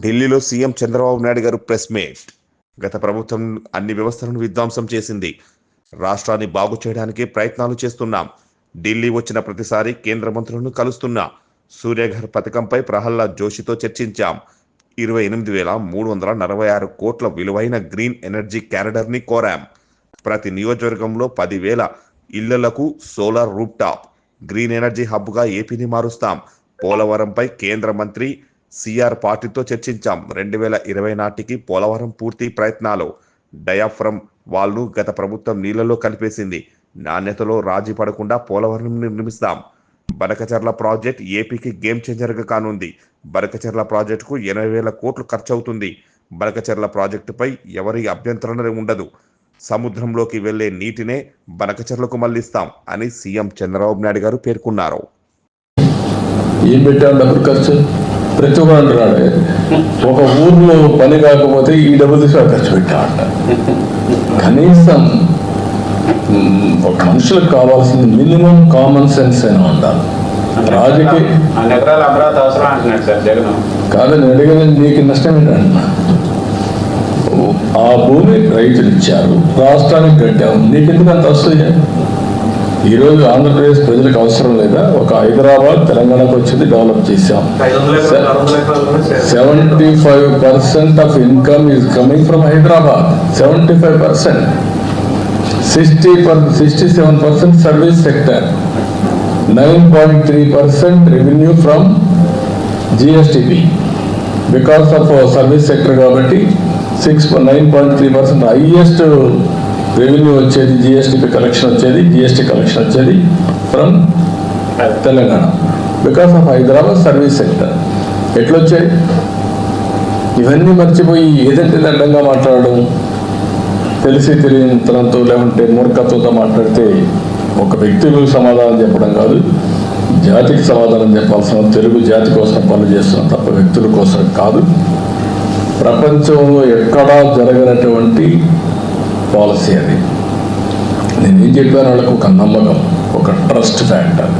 ఢిల్లీలో సీఎం చంద్రబాబు నాయుడు గారు press meet. గత ప్రభుత్వం అన్ని వ్యవస్థలను విధ్వంసం చేసింది. రాష్ట్రాన్ని బాగు చేయడానికి ప్రయత్నాలు చేస్తున్నాం. ఢిల్లీ వచ్చిన ప్రతిసారి కేంద్ర మంత్రులను కలుస్తున్నా. సూర్యఘర్ పథకంపై ప్రహ్లాద్ జోషితో చర్చించాం. ఇరవై ఎనిమిది వేల మూడు వందల నలభై ఆరు కోట్ల విలువైన గ్రీన్ ఎనర్జీ క్యారిడర్ని కోరాం. ప్రతి నియోజకవర్గంలో పదివేల ఇళ్ళలకు సోలార్ రూప్ టాప్ గ్రీన్ ఎనర్జీ హబ్గా ఏపీని మారుస్తాం. పోలవరంపై కేంద్ర మంత్రి సిఆర్ పార్టీతో చర్చించాం. రెండు వేల ఇరవై నాటికి పోలవరం పూర్తి ప్రయత్నాలు. డయాఫ్రమ్ వాళ్ళు గత ప్రభుత్వం నీళ్ళలో కలిపేసింది. నాణ్యతలో రాజీ పడకుండా పోలవరం నిర్మిస్తాం. బనకచర్ల ప్రాజెక్ట్ ఏపీకి గేమ్ చేంజర్గా కానుంది. బనకచర్ల ప్రాజెక్టుకు ఎనభై వేల కోట్లు ఖర్చు అవుతుంది బనకచర్ల ప్రాజెక్టుపై ఎవరి అభ్యంతరణ ఉండదు. సముద్రంలోకి వెళ్ళే నీటినే బనకచర్లకు మళ్ళిస్తాం అని సీఎం చంద్రబాబు నాయుడు గారు పేర్కొన్నారు. ఏం పెట్టాడు డబ్బులు ఖర్చు? ప్రతి ఒక్కరు అంటున్నాడు ఒక ఊర్లో పని కాకపోతే ఈ డబ్బులు తీసుకొని ఖర్చు పెట్టామంట కనీసం ఒక మనుషులకు కావాల్సింది మినిమం కామన్ సెన్స్ అయినా ఉండాలి. రాజకీయ అడిగిన నీకు నష్టం ఏంటంటున్నా ఆ భూమి రైతులు ఇచ్చారు రాష్ట్రానికి కట్టాము నీకెందుకు అంత వస్తుంది ఈరోజు ఆంధ్రప్రదేశ్ ప్రజలకు అవసరం లేదా? ఒక హైదరాబాద్ తెలంగాణకు వచ్చింది డెవలప్ చేశాం. Seventy five percent of income is coming from Hyderabad. Seventy five percent. Sixty per sixty seven percent service sector. Nine point three percent revenue from GSDP. Because of service sector కాబట్టి six nine point three percent highest revenue వచ్చేది GST collection వచ్చేది GST collection వచ్చేది from Telangana because of Hyderabad service sector ఎట్లొచ్చాయి? ఇవన్నీ మర్చిపోయి ఏదంటే అడ్డంగా మాట్లాడడం. తెలిసి తెలియనితనంతో లేకుంటే మూర్ఖత్వంతో మాట్లాడితే ఒక వ్యక్తులకు సమాధానం చెప్పడం కాదు. జాతికి సమాధానం చెప్పాల్సిన తెలుగు జాతి కోసం పనులు చేస్తున్న తప్ప వ్యక్తుల కోసం కాదు. ప్రపంచంలో ఎక్కడా జరగనటువంటి పాలసీ అది. నేను ఏం చెప్పాను? వాళ్ళకు ఒక నమ్మకం ఒక trust factor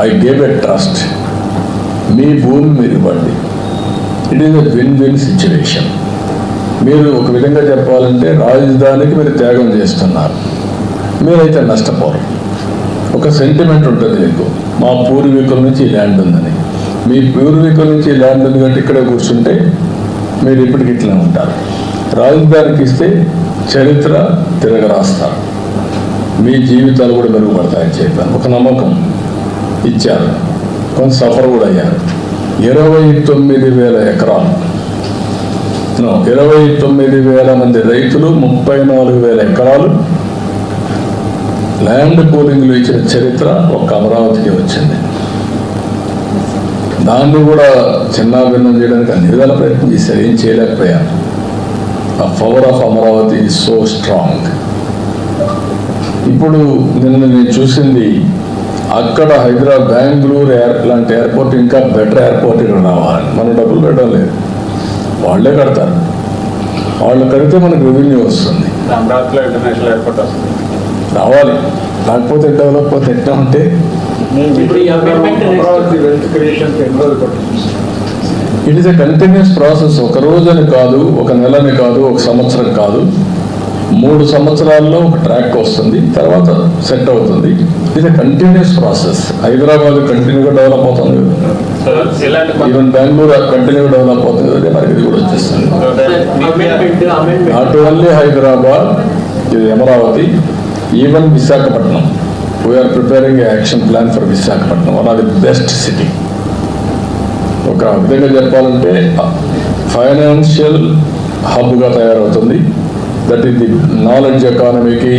I gave a trust మీ భూమి మీరు ఇవ్వండి it is a win win situation మీరు ఒక విధంగా చెప్పాలంటే రాజధానికి మీరు త్యాగం చేస్తున్నారు. మీరైతే నష్టపోరు. ఒక సెంటిమెంట్ ఉంటుంది మీకు. మా పూర్వీకుల నుంచి ల్యాండ్ ఉందని. మీ పూర్వీకుల నుంచి ల్యాండ్ ఉంది కాబట్టి ఇక్కడే కూర్చుంటే మీరు ఇప్పటికి ఇట్లా ఉంటారు. రాజధానికి ఇస్తే చరిత్ర తిరగరాస్తారు. మీ జీవితాలు కూడా మెరుగుపడతాయని చెప్పాను ఒక నమ్మకం ఇచ్చారు. కొంత సఫర్ కూడా అయ్యారు. ఇరవై తొమ్మిది వేల ఎకరాలు. ఇరవై తొమ్మిది వేల మంది రైతులు ముప్పై నాలుగు వేల ఎకరాలు. ల్యాండ్ పూలింగ్లు ఇచ్చిన చరిత్ర ఒక అమరావతికి వచ్చింది. దాన్ని కూడా చిన్నాభిన్నం చేయడానికి అన్ని విధాల ప్రయత్నం చేశారు. ఏం చేయలేకపోయారు. ఆ power of Amaravati is so strong ఇప్పుడు నిన్న నేను చూసింది అక్కడ హైదరాబాద్ బెంగళూరు ఎయిర్ లాంటి ఎయిర్పోర్ట్ ఇంకా బెటర్ ఎయిర్పోర్ట్ ఇక్కడ రావాలని మన డబ్బులు పెట్టడం లేదు. వాళ్ళే కడతారు. వాళ్ళు కడితే మనకు రెవెన్యూ వస్తుంది. అమరావతిలో ఇంటర్నేషనల్ ఎయిర్పోర్ట్ వస్తుంది. రావాలి. లేకపోతే డెవలప్ అవుతే ఎట్లా ఉంటే? It is a continuous process ఒక రోజని కాదు ఒక నెలని కాదు ఒక సంవత్సరం కాదు. మూడు సంవత్సరాల్లో ఒక ట్రాక్ వస్తుంది తర్వాత సెట్ అవుతుంది. ఇది కంటిన్యూస్ ప్రాసెస్ హైదరాబాద్ కంటిన్యూగా డెవలప్ అవుతుంది. ఈవెన్ బెంగళూరు కంటిన్యూగా డెవలప్ అవుతుంది. అదే మనకి ఇది కూడా వచ్చేస్తుంది. నాట్ ఓన్లీ హైదరాబాద్ ఇది Amaravati even Visakhapatnam we're preparing action plan for Visakhapatnam one of the best city ఒక విధంగా చెప్పాలంటే ఫైనాన్షియల్ హబ్గా తయారవుతుంది. దట్ ఈస్ ది నాలెడ్జ్ ఎకానమీకి